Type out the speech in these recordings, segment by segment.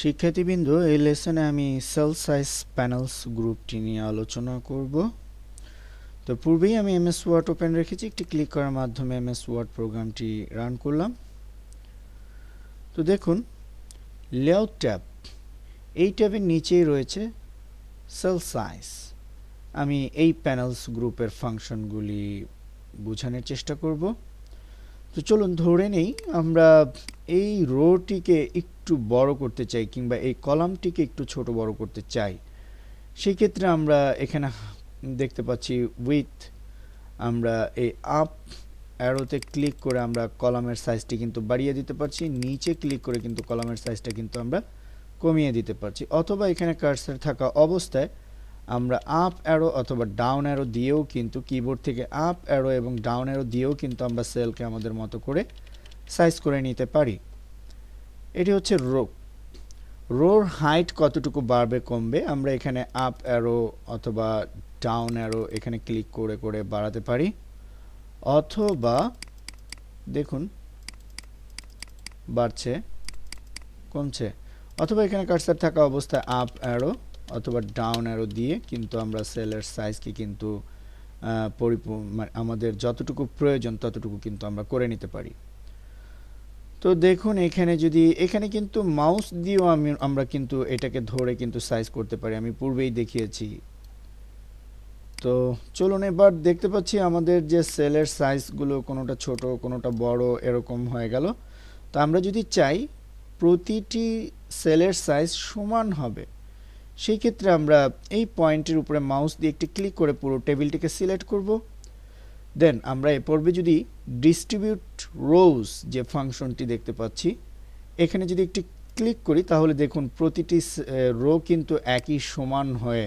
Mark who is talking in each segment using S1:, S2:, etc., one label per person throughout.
S1: শিক্ষার্থীবৃন্দ, এই লেসনে আমি সেল সাইজ প্যানেলস গ্রুপটি নিয়ে আলোচনা করব। তো পূর্বেই আমি এমএস ওয়ার্ড ওপেন রেখেছি, একটি ক্লিক করার মাধ্যমে এমএস ওয়ার্ড প্রোগ্রামটি রান করলাম। তো দেখুন লেআউট ট্যাব এই ট্যাবের নিচেই রয়েছে সেল সাইজ আমি এই প্যানেলস গ্রুপের ফাংশনগুলি বোঝানোর চেষ্টা করব। তো চলুন ধরে নেই, আমরা এই রোটিকে একটু বড় করতে চাই কিংবা এই কলামটিকে একটু ছোট বড় করতে চাই। সেই ক্ষেত্রে আমরা এখানে দেখতে পাচ্ছি উইথ আমরা এই আপ অ্যারোতে ক্লিক করে আমরা কলামের সাইজটি কিন্তু বাড়িয়ে দিতে পারছি, নিচে ক্লিক করে কিন্তু কলামের সাইজটা কিন্তু আমরা কমিয়ে দিতে পারছি। অথবা এখানে কার্সার থাকা অবস্থায় আমরা আপ অ্যারো অথবা ডাউন অ্যারো দিয়েও কিন্তু কিবোর্ড থেকে আপ অ্যারো এবং ডাউন অ্যারো দিয়েও কিন্তু আমরা সেলকে আমাদের মতো করে সাইজ করে নিতে পারি। এটি হচ্ছে রো রোর হাইট কতটুকু বাড়বে, কমবে, আমরা এখানে আপ অ্যারো অথবা ডাউন অ্যারো এখানে ক্লিক করে করে বাড়াতে পারি। অথবা দেখুন, বাড়ছে, কমছে। অথবা এখানে কার্সার থাকা অবস্থায় আপ অ্যারো অথবা ডাউন অ্যারো দিয়ে কিন্তু আমরা সেলের সাইজকে কিন্তু আমাদের যতটুকু প্রয়োজন ততটুকু কিন্তু আমরা করে নিতে পারি। তো দেখুন এখানে যদি, এখানে কিন্তু মাউস দিয়েও আমি, আমরা কিন্তু এটাকে ধরে কিন্তু সাইজ করতে পারি। আমি পূর্বেই দেখিয়েছি। তো চলুন এবার দেখতে পাচ্ছি আমাদের যে সেলের সাইজগুলো কোনোটা ছোট, কোনোটা বড় এরকম হয়ে গেল। তো আমরা যদি চাই, প্রতিটি সেলের সাইজ সমান হবে। সেই ক্ষেত্রে আমরা এই পয়েন্টের উপরে মাউস দিয়ে একটি ক্লিক করে পুরো টেবিলটিকে সিলেক্ট করব। দেন আমরা এ পর্বে যদি ডিস্ট্রিবিউট রোজ যে ফাংশনটি দেখতে পাচ্ছি, এখানে যদি একটি ক্লিক করি তাহলে দেখুন প্রতিটি রো কিন্তু একই সমান হয়ে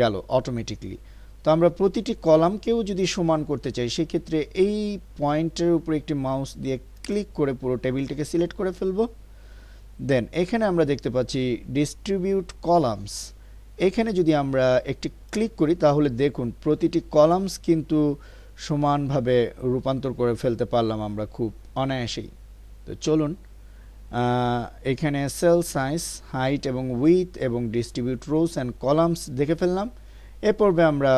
S1: গেল অটোমেটিকলি তো আমরা প্রতিটি কলামকেও যদি সমান করতে চাই, সেক্ষেত্রে এই পয়েন্টের উপরে একটি মাউস দিয়ে ক্লিক করে পুরো টেবিলটিকে সিলেক্ট করে ফেলব। দেন এখানে আমরা দেখতে পাচ্ছি ডিস্ট্রিবিউট কলামস এখানে যদি আমরা একটি ক্লিক করি, তাহলে দেখুন প্রতিটি কলামস কিন্তু সমানভাবে রূপান্তর করে ফেলতে পারলাম আমরা খুব অনায়াসেই। তো চলুন এখানে সেল সাইজ হাইট এবং উইথ এবং ডিস্ট্রিবিউট রোস অ্যান্ড কলামস দেখে ফেললাম। এ পর্বে আমরা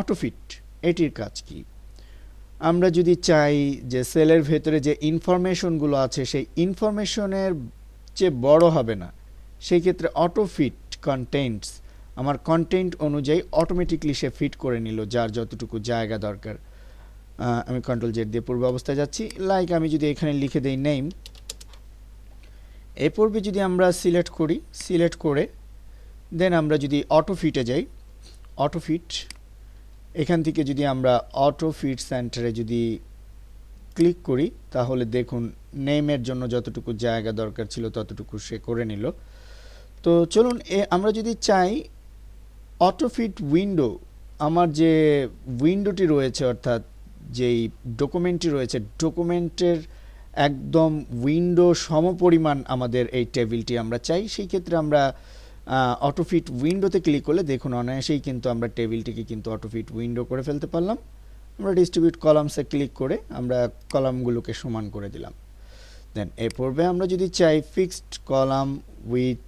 S1: অটোফিট এটির কাজ কি? আমরা যদি চাই যে সেলের ভেতরে যে ইনফরমেশনগুলো আছে, সেই ইনফরমেশনের চেয়ে বড় হবে না। সেই ক্ষেত্রে অটো ফিট কন্টেন্টস আমার কন্টেন্ট অনুযায়ী অটোমেটিকলি সে ফিট করে নিল যার যতটুকু জায়গা দরকার। আমি কন্ট্রোল জেড দিয়ে পূর্ব অবস্থায় যাচ্ছি। লাইক আমি যদি এখানে লিখে দেই নেম এ পূর্বে যদি আমরা সিলেক্ট করি সিলেক্ট করে দেন আমরা যদি অটো ফিটে যাই অটো ফিট এখান থেকে যদি আমরা অটো ফিট সেন্টারে যদি ক্লিক করি, তাহলে দেখুন নেমের জন্য যতটুকু জায়গা দরকার ছিল ততটুকু সে করে নিল। তো চলুন, এ আমরা যদি চাই অটোফিট উইন্ডো আমার যে উইন্ডোটি রয়েছে অর্থাৎ যেই ডকুমেন্টটি রয়েছে ডকুমেন্টের একদম উইন্ডো সমপরিমাণ আমাদের এই টেবিলটি আমরা চাই। সেই ক্ষেত্রে আমরা অটোফিট উইন্ডোতে ক্লিক করলে দেখুন অনায়াসেই কিন্তু আমরা টেবিলটিকে কিন্তু অটোফিট উইন্ডো করে ফেলতে পারলাম। আমরা ডিস্ট্রিবিউট কলামসে ক্লিক করে আমরা কলামগুলোকে সমান করে দিলাম। দেন এ পর্বে আমরা যদি চাই ফিক্সড কলাম উইথ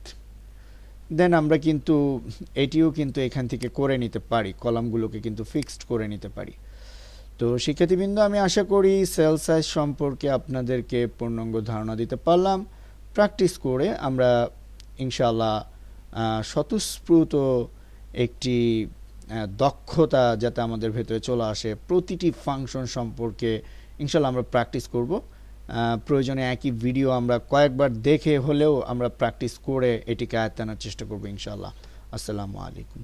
S1: দেন আমরা কিন্তু এটিও কিন্তু এখান থেকে করে নিতে পারি কলামগুলোকে কিন্তু ফিক্সড করে নিতে পারি। তো শিক্ষার্থীবৃন্দ, আমি আশা করি সেল সাইজ সম্পর্কে আপনাদেরকে পূর্ণাঙ্গ ধারণা দিতে পারলাম। প্র্যাকটিস করে আমরা ইনশাল্লাহ স্বতঃস্ফূর্ত একটি দক্ষতা যাতে আমাদের ভেতরে চলে আসে, প্রতিটি ফাংশন সম্পর্কে ইনশাল্লাহ আমরা প্র্যাকটিস করব। প্রয়োজনে একই ভিডিও আমরা কয়েকবার দেখে হলেও আমরা প্র্যাকটিস করে এটিকে আয়ত্তানোর চেষ্টা করব ইনশাল্লাহ। আসসালামু আলাইকুম।